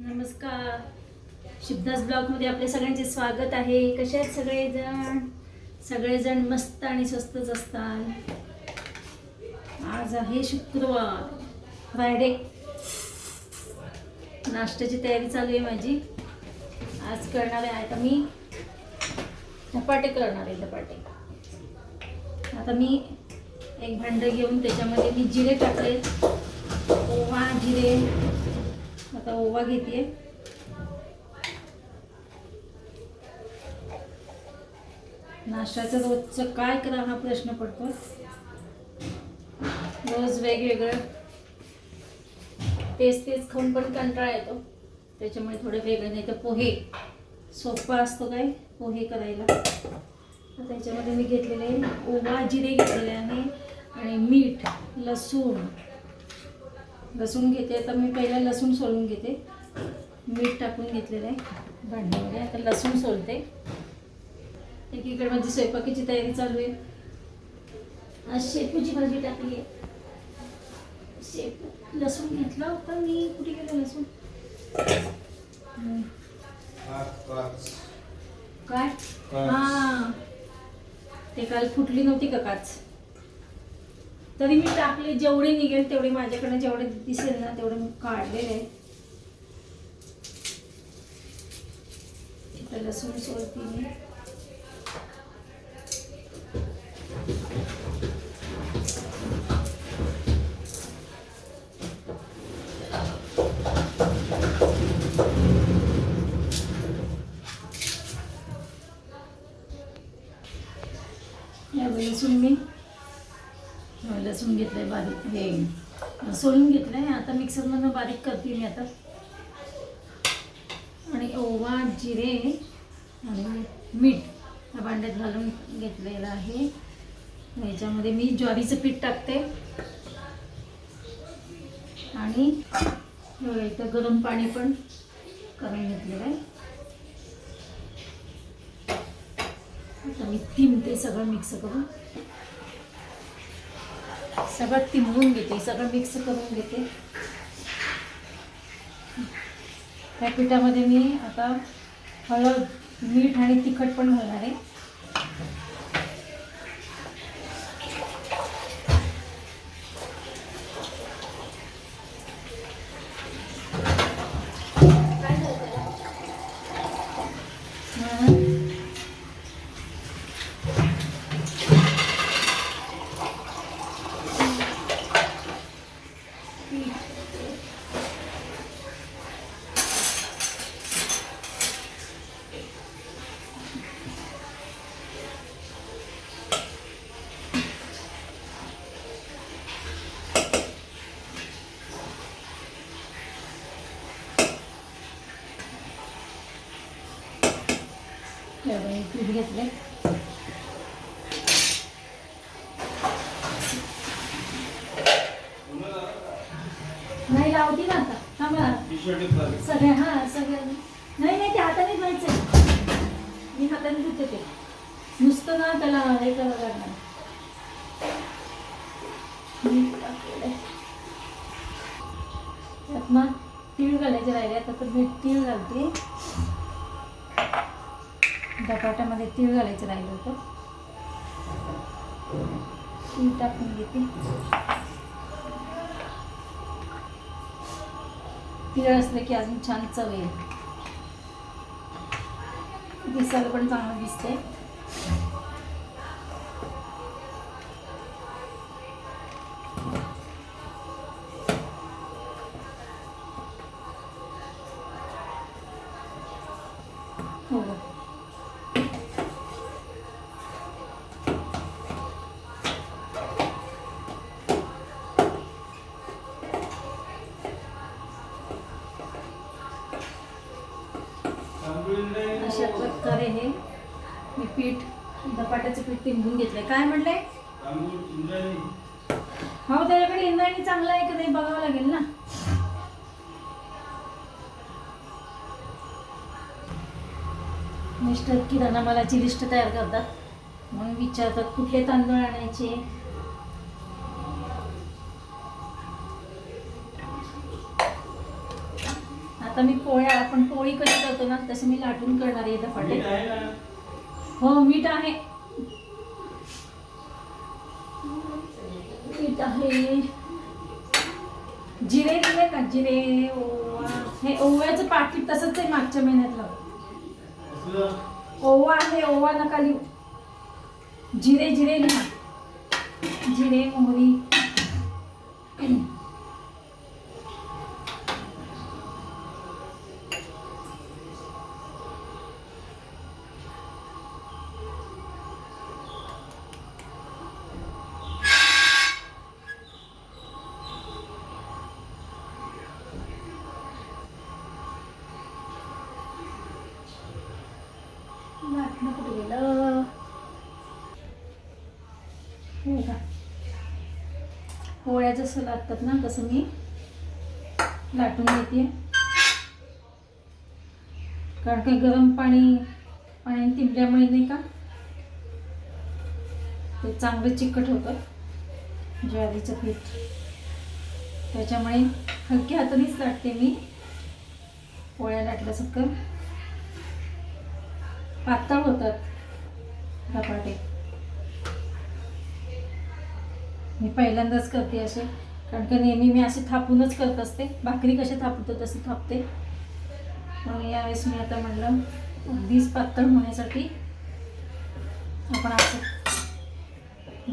नमस्कार. शिवदास ब्लॉगमध्ये आपले सगळ्यांचे स्वागत आहे. कसे आहेत सगळेजण? सगळेजण मस्त आणि स्वस्तच असतात. आज आहे शुक्रवार. फ्रायडे नाश्त्याची तयारी चालू आहे माझी. आज करणार आहे आता मी धपाटे करणार आहे धपाटे. आता मी एक भांडं घेऊन त्याच्यामध्ये मी जिरे टाकले. ओवा जिरे आता ओवा घेते नाश्त्याचं रोजचं काय करा हा प्रश्न पडतो. रोज वेगवेगळं. तेच तेच खाऊन पण कंटाळा येतो. त्याच्यामुळे थोडं वेगळं नाही तर पोहे. सोपा असतो काय? पोहे करायला. त्याच्यामध्ये मी घेतलेले ओवा जिरे घेतलेले आहे आणि मीठ लसूण. लसूण घेते. आता मी पहिला लसूण सोलून घेते. मीठ टाकून घेतलेलं आहे. भांड्यामध्ये आता लसूण सोलते. एकीकडे माझी स्वयंपाकीची तयारी चालू आहे. आज शेपूची भाजी टाकली आहे. शेपू लसूण घेतला होता मी. कुठे गेलो लसूण. काय हा. ते काल फुटली नव्हती का काच? तरी मी टाकले जेवढे निघेल तेवढे माझ्याकडे जेवढे दिसेल ना तेवढे मी काढलेले आहे इथं लसूण सोलते मी या बघ, लसूण मी हा, लसूण घेतलंय बारीक हे सोलून घेतलंय. आता मिक्सरमधनं बारीक करते मी आता. आणि ओवा जिरे आणि मीठ या भांड्यात घालून घेतलेलं आहे. याच्यामध्ये मी ज्वारीचं पीठ टाकते. आणि इथं गरम पाणी पण करून घेतलेलं आहे. आता मी तिंबते सगळं मिक्स करून. सगळं तिंबून घेते सगळं मिक्स करून घेते. त्या पिठामध्ये मी आता हळद मीठ आणि तिखट पण घालणार आहे. पीठ घेतले नाही लावती ना आता. थांबा. सगळ्या हा सगळ्या. नाही नाही ते हाताने धुवायचं मी हाताने धुते ते. नुसतं ना त्याला हे करावं लागणार. त्यात मग तीळ घालायचे राहिले आता तर मी तीळ घालते. बटाट्यामध्ये तीळ घालायचं राहिलं होतं. तीळ टाकून घेते. तीळ असलं की अजून छान चव येईल. दिसायला पण चांगलं दिसते मी पीठ धपाट्याचं पीठ तिंबून घेतलंय. काय म्हटलंय हो त्याच्याकडे इंद्रायणी चांगला आहे का नाही बघावं लागेल ना? मिस्टर किराणा मालाची लिस्ट तयार करतात. म्हणून विचारतात कुठले तांदूळ आणायचे? आता आता मी पोळ्या आपण पोळी कशी करतो ना तसे मी लाटून करणार आहे धपाटे. हो मीठ आहे. मीठ आहे. जिरे दिले का? जिरे ओवा. हे ओव्याचं पाकिट तसंच आहे मागच्या महिन्यातलं. ओवा आहे ओवा नका लिहू. जिरे जिरे लिहा. जिरे मोहरी लाटणं कुठे गेलं हे का? पोळ्या जसं लागतात ना तसं मी लाटून घेते. कारण काही गरम पाणी पाण्याने तिंबल्यामुळे नाही का ते चांगलं चिकट होतं ज्वारीचं पीठ. त्याच्यामुळे हलक्या हातानेच लाटते मी पोळ्या लाटल्यासारखं. पातळ होतात धपाटे. मी पहिल्यांदाच करते असे. कारण की नेहमी मी असे थापूनच करत असते. भाकरी कशी थापतो तशी थापते. म्हणून यावेळेस मी आता म्हणलं अगदीच पातळ होण्यासाठी आपण असं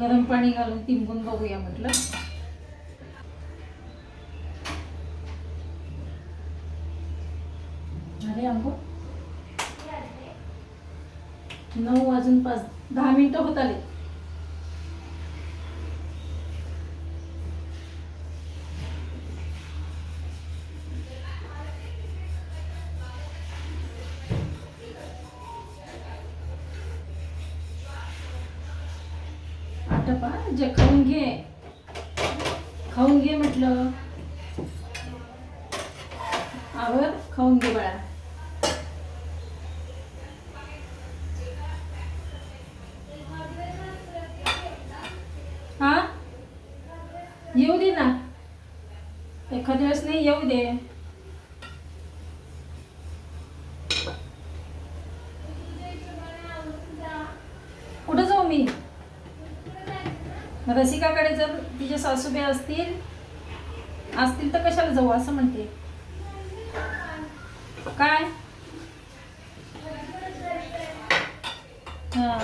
गरम पाणी घालून तिंबून बघूया म्हटलं. अरे अंबू नऊ वाजून पाच दहा मिनिटं होत आले. आटपा जे खाऊन घे. खाऊन घे म्हटलं. आवर खाऊन घे बाळा. हा येऊ दे ना. एखाद्या वेळेस नाही येऊ दे कुठं जाऊ मी रसिकाकडे जर तिचे सासूबाई असतील असतील तर कशाला जाऊ असं म्हणते. काय? हा.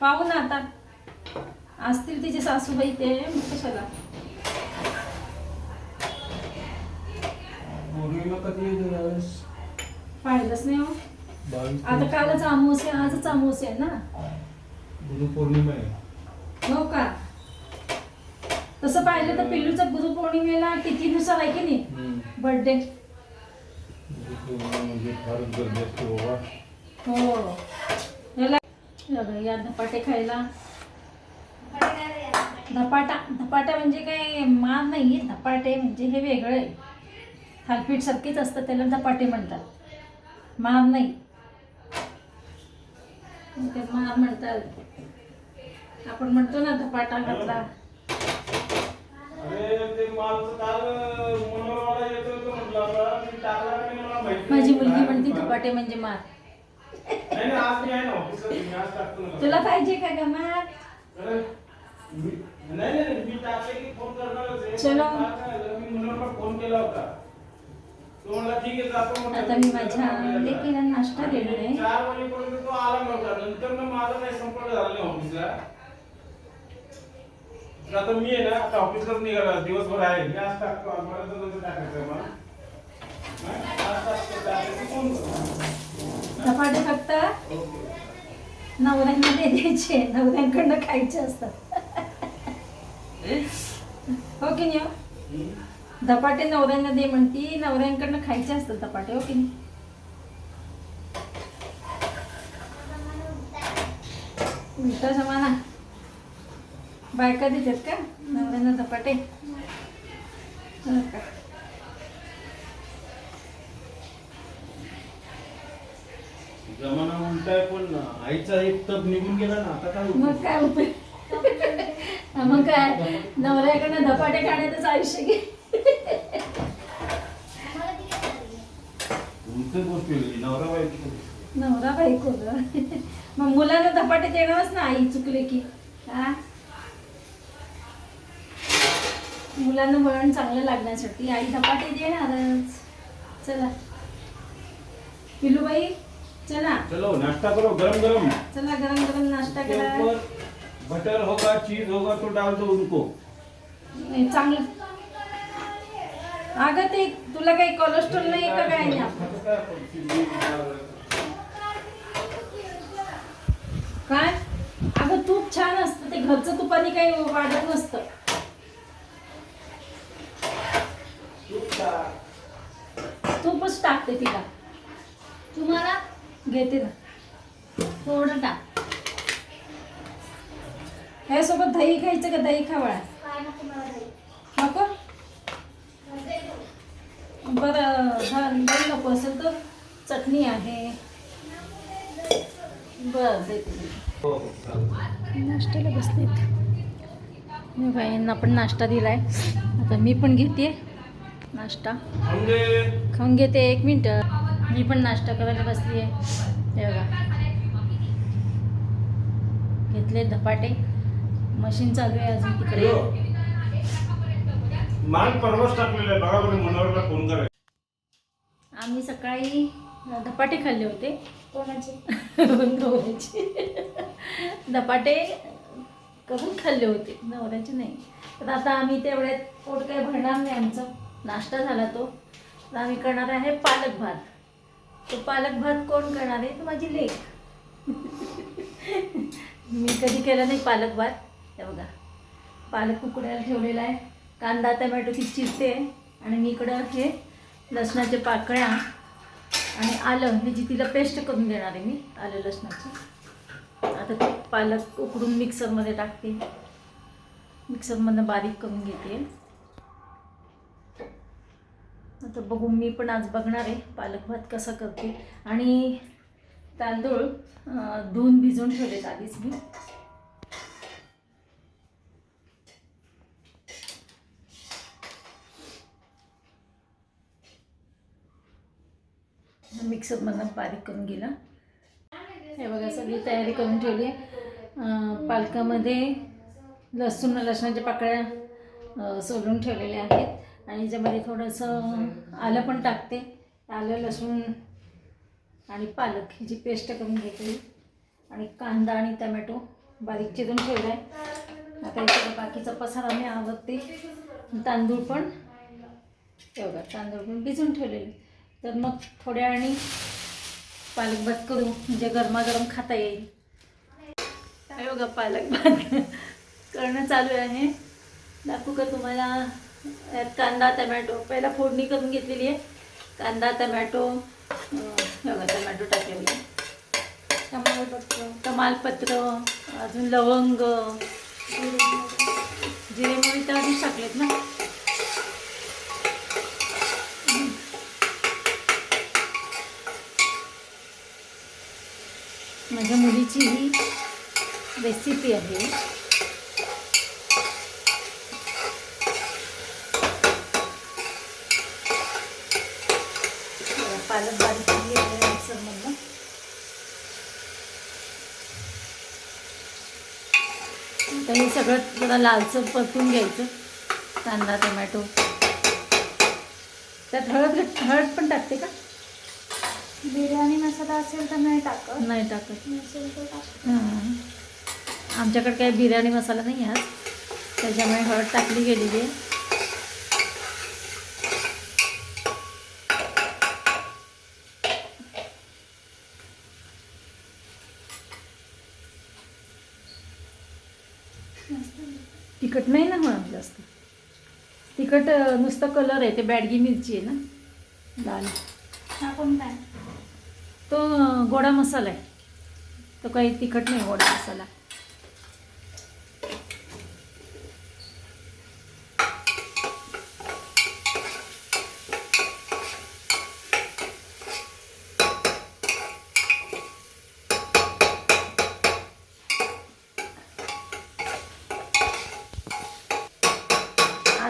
पाहू ना आता. असतील तिचे सासूबाई ते कशाला? पाहिलंच नाही हो. आता कालच अमावस्या आहे, आजच अमावस्या आहे ना. गुरुपौर्णिमा आहे. हो का? तसं पाहिलं तर पिल्लूचा गुरुपौर्णिमेला तिथीनुसार आहे की नाही? बर्थडे गुरुपौर्णिमा म्हणजे फारच गर्दी असते बाबा हो. याला बघा, या धपाटे खायला. धपाटा धपाटा म्हणजे काय? मान नाही धपाटे म्हणजे हे वेगळं आहे. थालपीठ सारखेच असतं त्याला धपाटे म्हणतात. मार नाही. ते मार म्हणतात. आपण म्हणतो ना धपाटा घातला. माझी मुलगी म्हणते? धपाटे म्हणजे मार. तुला पाहिजे का ग मार. चलो. आता मी माझ्या लेकीला नाश्ता देणार आहे. तर आता मी आहे ना आता ऑफिसलाच निघाला दिवसभर आहे. मी आज टाकतो आज मला तर नंतर टाकायचं आहे मला. हा? धपाटे फक्त. नवऱ्यांना द्यायचे. नवऱ्यांकडनं खायचे असतात. हो की नाही हो? धपाटे नवऱ्यांना दे म्हणती नवऱ्यांकडनं खायचे असतात धपाटे हो की नाही? उलटा जमाना. बायका देतात का? नवऱ्यांना धपाटे? जमाना आहे पण आईचा एक तप निघून गेला ना आता काय मग? काय उपयोग मग काय? नवऱ्याकडनं धपाटे खाण्यातच आयुष्य घे. तुमचं गोष्ट वेगळी नवरा बायको नवरा बायको मग मुलांना धपाटे देणारच ना आई चुकले की. हा? मुलांना वळण चांगलं लागण्यासाठी. आई धपाटे देणारच चला. पिलूबाई चला. चलो नाश्ता करो गरम गरम. चला गरम गरम नाश्ता करा. ऊपर बटर होगा चीज होगा तो डाल दो उनको. नाही, चांगलं. अगं ते तुला काही कोलेस्ट्रॉल नाही का काय नाही? काय? अगं तूप छान असतं ते घरचं तुपाने काही वाढत नसतं. तूपच टाकते तिला. तुम्हाला घेते ना. थोडं टाक. ह्यासोबत दही खायचं का दही खावळा? नको बरं हा दही नको असेल तर चटणी आहे. बरं देते नाश्त्याला बसलेत. मी बाईंना पण नाश्ता दिलाय. आता मी पण घेते. नाश्ता. खाऊन घेते एक मिनटं. मी पण नाश्ता करायला बसली आहे हे बघा. घेतले धपाटे. मशीन चालू आहे अजून तिकडे. माल परवाच टाकलेला आहे. बघा बरं मनोहरला फोन करा आम्ही सकाळी धपाटे खाल्ले होते. कोणाची? धपाटे करून खाल्ले होते. नवऱ्याचे नाही. तर आता आम्ही तेवढ्यात पोट काही भरणार नाही आमचं. नाश्ता झाला तो. तर आम्ही करणार आहे पालक भात. तो पालक भात कोण करणार आहे? तो माझी लेख. मी कधी केलं नाही पालक भात. हे बघा. पालक उकडायला ठेवलेला आहे. कांदा टमॅटो ती चिरते. आणि मी इकडं हे लसणाच्या पाकळ्या आणि आलं ह्याची तिला पेस्ट करून देणार आहे मी आलं लसणाची. आता ते पालक उकडून मिक्सरमध्ये टाकते. मिक्सरमधनं बारीक करून घेते. आता बघू मी पण आज बघणार आहे पालक भात कसा करते. आणि तांदूळ धुवून भिजून ठेवलेत आधीच मी. मिक्सरमधनं बारीक करून गेला हे बघा सगळी तयारी करून ठेवली पालकामध्ये लसूण लसणाच्या पाकळ्या सोलून ठेवलेल्या आहेत. आणि याच्यामध्ये थोडंसं आलं पण टाकते. आलं लसूण आणि पालक ह्याची पेस्ट करून घेतली आणि कांदा आणि टमॅटो बारीक चिरून ठेवला आहे आता याच्यात बाकीचा पसारा मी आवडते. तांदूळ पण. हे बघा तांदूळ पण भिजून ठेवलेले. तर मग थोड्या आणि पालक भात करू. म्हणजे गरमागरम खाता येईल. बघा पालक भात? करणं चालू आहे. दाखवू का तुम्हाला? कांदा टमॅटो. पहिला फोडणी करून घेतलेली आहे. कांदा टमॅटो बघा टमॅटो टाकलेली. आहे. तमालपत्र तमालपत्र अजून लवंग जिरे मोरी तर आधीच टाकलेत ना. माझ्या मुलीची ही रेसिपी आहे. पालक बारीक केली आहे मिक्सरमधनं आता हे सगळं जरा लालसर परतून घ्यायचं. कांदा टोमॅटो. त्यात हळद हळद पण टाकते का? बिर्याणी मसाला असेल तर नाही टाकत. नाही टाकत. नसेल तर टाक हां. आमच्याकडे काही बिर्याणी मसाला नाही आज. त्याच्यामुळे हळद टाकली गेलेली आहे. तिखट नाही ना होणार जास्त. तिखट नुसतं कलर आहे ते बॅडगी मिरची आहे ना लाल. हा कोणता आहे? तो गोडा मसाला आहे. तो काही तिखट नाही गोडा मसाला.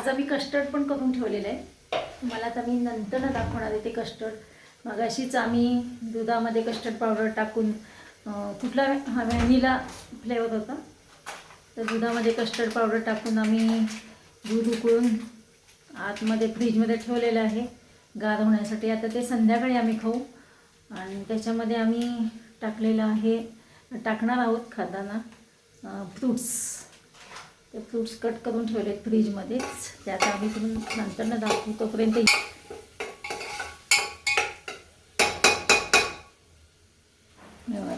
आज आम्ही कस्टर्ड पण करून ठेवलेलं आहे. तुम्हाला आता मी नंतर दाखवणार आहे ते कस्टर्ड. मगाशीच आम्ही दुधामध्ये कस्टर्ड पावडर टाकून कुठला हा व्हॅनिला फ्लेवर होता तर दुधामध्ये कस्टर्ड पावडर टाकून आम्ही दूध उकळून आतमध्ये फ्रीजमध्ये ठेवलेलं आहे. गार होण्यासाठी आता ते संध्याकाळी आम्ही खाऊ. आणि त्याच्यामध्ये आम्ही टाकलेलं आहे टाकणार आहोत खाताना फ्रूट्स. ते फ्रूट्स कट करून ठेवलेत फ्रीजमध्येच त्यात आम्ही तुम्ही नंतर दाखवू तोपर्यंत.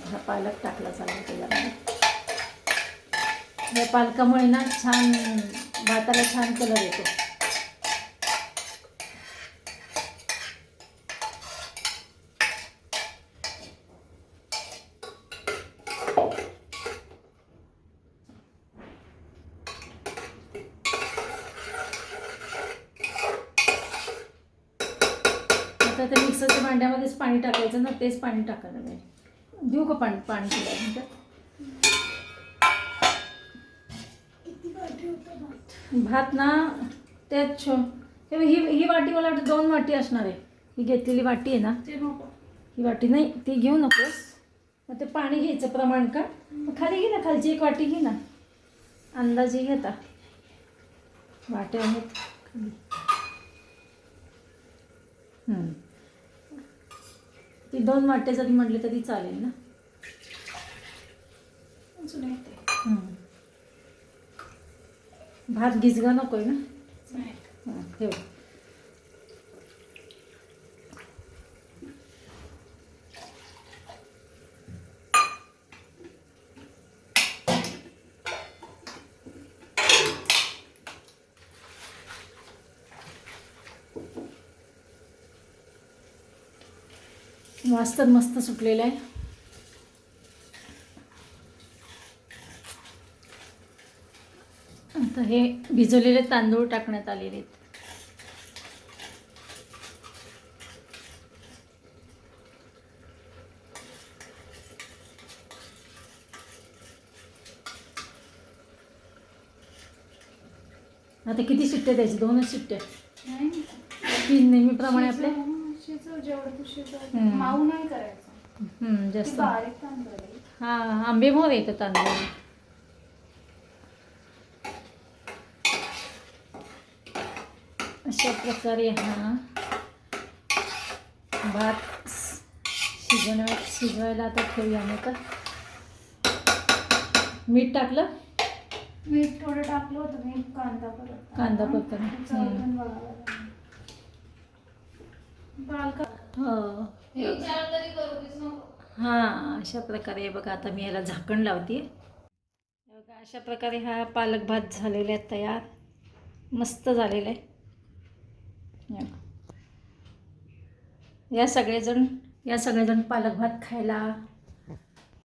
हा पालक टाकला चालला त्याच्यामध्ये या पालकामुळे ना छान भाताला छान कलर येतो आता त्या मिक्सरच्या भांड्यामध्येच टाकायचं ना तेच पाणी टाकायला पाहिजे. देऊ का पाणी? पाणी तुला भात ना त्यात छो. हे ही वाटी मला वाटतं दोन वाटी असणार आहे. ही घेतलेली वाटी आहे ना. ही वाटी नाही ती घेऊ नकोस. मग ते पाणी घ्यायचं प्रमाण का? मग खाली घे ना खालची एक वाटी घे ना. अंदाजे घेता वाट्या आहेत. ती दोन वाट्या जरी म्हटली तरी चालेल ना. भात गिजगा नकोय ना नाही. हां ठेव मस्त मस्त सुटलेलं आहे. आता हे भिजवलेले तांदूळ टाकण्यात आलेले आहेत. आता किती शिट्ट्या द्यायची? दोनच शिट्ट्या. नाही. तीन नेहमीप्रमाणे आपल्या? शिजव, शिजव जेवढं तू शिजव हम्म. माऊ नाही करायचं. हम्म, ते जास्त. बारीक तांदूळ आहे. हा आंबे मोर येतं तांदूळ. अशा प्रकारे हा भात शिजवण्या शिजवायला आता ठेवूया आम्ही आता. मीठ टाकलं? मीठ थोडं टाकलं होतं मी कांदा परत कांदा लागलं. हो हां अशा प्रकारे हे बघा आता मी याला झाकण लावते. बघा अशा प्रकारे हा पालक भात झालेला आहे तयार. मस्त झालेला आहे. या सगळेजण या सगळेजण पालक भात खायला